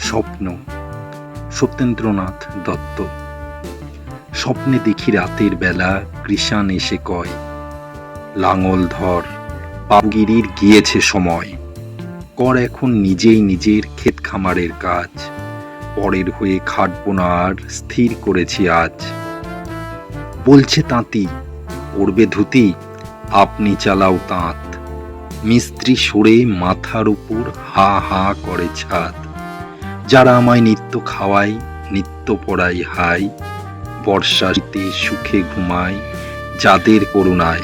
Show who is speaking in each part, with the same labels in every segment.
Speaker 1: স্বপ্ন। সত্যেন্দ্রনাথ দত্ত। স্বপ্নে দেখি রাতের বেলা কৃষাণ এসে কয়, লাঙল ধর বাবুগিরির গিয়েছে সময়। কর এখন নিজেই নিজের ক্ষেত খামারের কাজ। পরের হয়ে খাটবো না আর, স্থির করেছি আজ। বলছে তাঁতি, পড়বে ধুতি, আপনি চালাও তাঁত। মিস্ত্রি সরে মাথার উপর হা হা করে ছাদ যারা আমায় নিত্য খাওয়ায়, নিত্য পড়াই হাই বর্ষাতে সুখে ঘুমায়, যাদের করুণায়,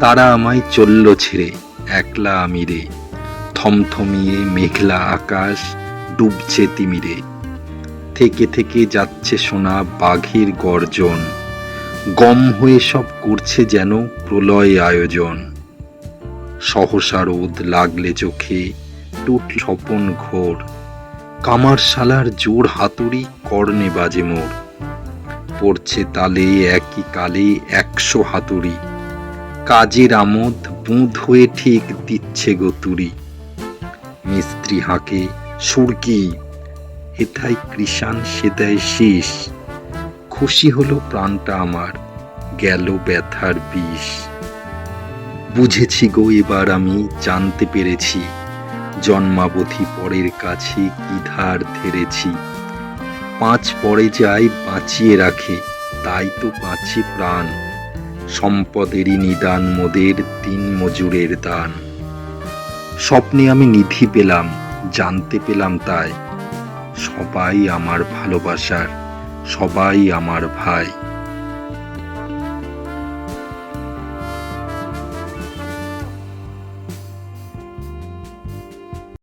Speaker 1: তারা আমায় চলল ছেড়ে একলা আমি রে থমথমিয়ে মেঘলা আকাশ ডুবছে তিমিরে। থেকে থেকে যাচ্ছে শোনা বাঘের গর্জন। গম হয়ে সব করছে যেন প্রলয় আয়োজন। সহসা রোদ লাগলে চোখে, টুট স্বপন ঘোর। কামার শালার জোর হাতুড়ি কর্ণে বাজে মোর। পড়ছে তালে একই কালে একশো হাতুড়ি। কাজের আমোদ বুঁদ হয়ে ঠিক দিচ্ছে গতুরি মিস্ত্রি হাঁকে সুরকি হেথায় কৃষাণ সেদায় শেষ। খুশি হলো প্রাণটা আমার, গেল ব্যথার বিষ। বুঝেছি গো এবার আমি জানতে পেরেছি জন্মাবধি পরের কাছে কি ধার ধরেছি? পাঁচ পরে যাই বাঁচিয়ে রাখে, তাই তো বাঁচে প্রাণ। সম্পদেরই নিদান মোদের দিন মজুরের দান। স্বপ্নে আমি নিধি পেলাম, জানতে পেলাম তাই। সবাই আমার ভালোবাসার, সবাই আমার ভাই।